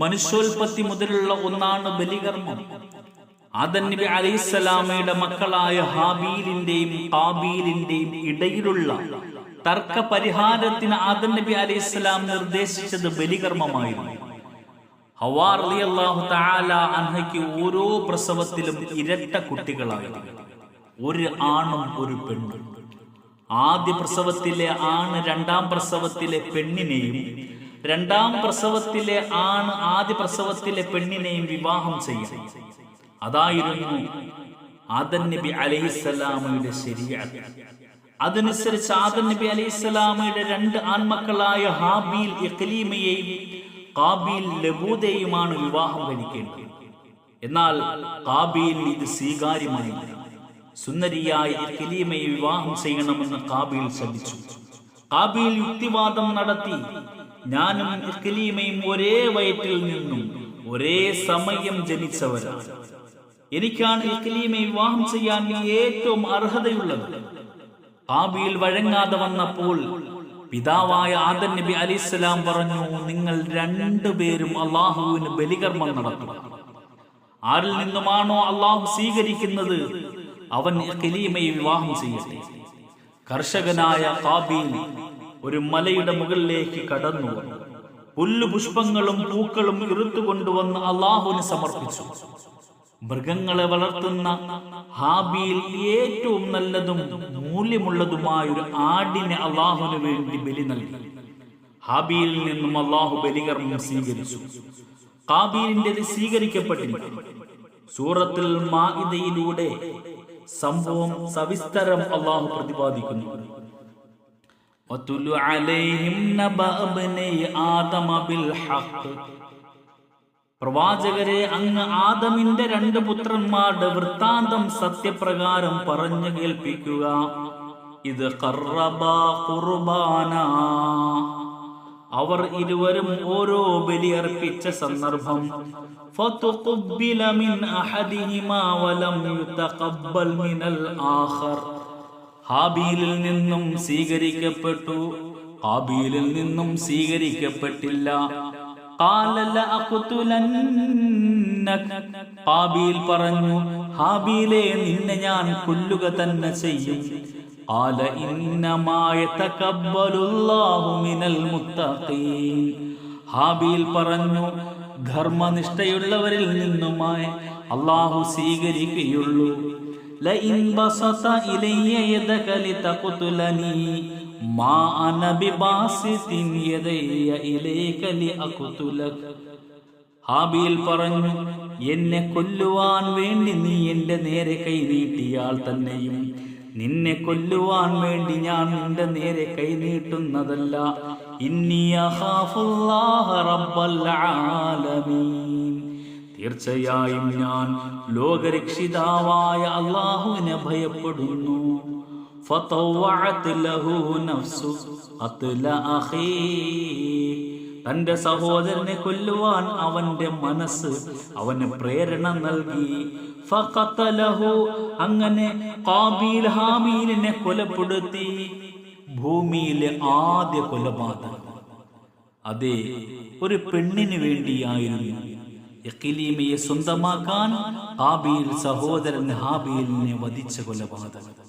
മനുഷ്യോൽപത്തി മുതലുള്ള ഒന്നാണ് ബലികർമ്മം. ആദൻ നബി അലൈഹിസ്സലാമയുടെ മക്കളായ ഹാബീലിന്റെയും കാബീലിന്റെയും ഇടയിലുള്ള തർക്ക പരിഹാരത്തിന് ആദൻ നബി അലൈഹിസ്സലാം നിർദ്ദേശിച്ചത് ബലികർമ്മമായിരുന്നു. ഓരോ പ്രസവത്തിലും ഇരട്ട കുട്ടികളായിരുന്നു. ഒരു ആണും ഒരു പെണ്ണും. ആദ്യ പ്രസവത്തിലെ ആണ് രണ്ടാം പ്രസവത്തിലെ പെണ്ണിനെയും രണ്ടാം പ്രസവത്തിലെ ആണ് ആദ്യ പ്രസവത്തിലെ പെണ്ണിനെയും വിവാഹം ചെയ്യും അതായിരുന്നു ആദൻ നബി അലൈഹിസ്സലാമയുടെ ശരിയാണ് അതനുസരിച്ച് ആദൻ നബി അലൈഹിസ്സലാമയുടെ രണ്ട് ആൺമക്കളായ ഹാബീൽ ഇഖലീമയെയും കാബീൽ ലബൂദയുമാണ് വിവാഹം കഴിക്കേണ്ടത്. എന്നാൽ കാബീൽ ഇത് സ്വീകാര്യമായി സുന്ദരിയായ ഇഖലീമയെ വിവാഹം ചെയ്യണമെന്ന് കാബീൽ ശ്രമിച്ചു കാബീൽ യുക്തിവാദം നടത്തി. ഞാനും ഇസ്കലീമയും ഒരേ വയറ്റിൽ നിന്നും ഒരേ സമയം ജനിച്ചവരാണ് എനിക്കാണ് ഇഖ്ലീമയെ വിവാഹം ചെയ്യാൻ ഏറ്റവും അർഹതയുള്ളത്. ഭാവിയിൽ വഴങ്ങാതെ വന്നപ്പോൾ പിതാവായ ആദൻ നബി അലിസ്ലാം പറഞ്ഞു നിങ്ങൾ രണ്ടുപേരും അള്ളാഹുവിന് ബലികർമ്മം നടത്തും ആരിൽ നിന്നുമാണോ അള്ളാഹു സ്വീകരിക്കുന്നത്? അവൻ കലീമയെ വിവാഹം ചെയ്യട്ടെ. കർഷകനായ കാബീൽ ഒരു മലയുടെ മുകളിലേക്ക് കടന്നു പുല്ലുപുഷ്പങ്ങളും പുല്ലു പുഷ്പങ്ങളും പൂക്കളും ഇറുത്തു കൊണ്ടുവന്ന് അള്ളാഹുവിന് സമർപ്പിച്ചു. മൃഗങ്ങളെ വളർത്തുന്ന ഹാബിയിൽ ഏറ്റവും നല്ലതും മൂല്യമുള്ളതുമായ ഒരു ആടിനെ അള്ളാഹുവിന് വേണ്ടി ബലി നൽകി. ഹാബിയിൽ നിന്നും അള്ളാഹു ബലികർമ്മം സ്വീകരിച്ചു. കാബീലിന്റെ സ്വീകരിക്കപ്പെട്ടില്ല. സൂറത്തിൽ മാഇദയിലൂടെ സംഭവം സവിസ്തരം അള്ളാഹു പ്രതിപാദിക്കുന്നു. وَاتْلُ عَلَيْهِمْ نَبَأَ ابْنَيْ آدَمَ بِالْحَقِّ പ്രവാചകരെ അങ്ങ് ആദമിന്റെ രണ്ട് പുത്രന്മാരുടെ വൃത്താന്തം സത്യപ്രകാരം പറഞ്ഞു കേൾപ്പിക്കുക ഇത് ഖർറബ ഖുർബാന അവർ ഇരുവരും ഓരോ ബലിയർപ്പിച്ച സന്ദർഭം ഫതുഖുബ്ബില മിൻ അഹദിഹിമാ വലം യുതഖബ്ബൽ മിനൽ ആഖർ ഹാബീലിൽ നിന്നും സ്വീകരിക്കപ്പെട്ടു ഹാബീലിൽ നിന്നും സ്വീകരിക്കപ്പെട്ടില്ല ഹാബീൽ പറഞ്ഞു ഹാബീലെ നിന്നെ ഞാൻ കൊല്ലുക തന്നെ ചെയ്യും قال إنما يتقبل الله من المتقين ഹാബീൽ പറഞ്ഞു ധർമ്മനിഷ്ഠയുള്ളവരിൽ നിന്നുമായി അള്ളാഹു സ്വീകരിക്കുകയുള്ളൂ لئن بسط إلي يدك لتقتلني ما أنا بباسط يدي إليك لأقتلك ഹാബീൽ പറഞ്ഞു എന്നെ കൊല്ലുവാൻ വേണ്ടി നീ എന്റെ നേരെ കൈ നീട്ടിയാൽ തന്നെയും നിന്നെ കൊല്ലുവാൻ വേണ്ടി ഞാൻ നിന്റെ നേരെ കൈ നീട്ടുന്നതല്ല തീർച്ചയായും ഞാൻ ലോകരക്ഷിതാവായ അള്ളാഹുവിനെ ഭയപ്പെടുന്നു. തന്റെ സഹോദരനെ കൊല്ലുവാൻ അവന്റെ മനസ്സ് അവന് പ്രേരണ നൽകി. അങ്ങനെ കാബീൽ ഹാമീലിനെ കൊലപ്പെടുത്തി. ഭൂമിയിലെ ആദ്യ കൊലപാതകം. അതെ ഒരു പെണ്ണിന് വേണ്ടിയായിരുന്നു യക്കീലീമയെ സ്വന്തമാക്കാൻ ഹാബീൽ സഹോദരൻ ഹാബീലിനെ വധിച്ച കൊലപാതകം.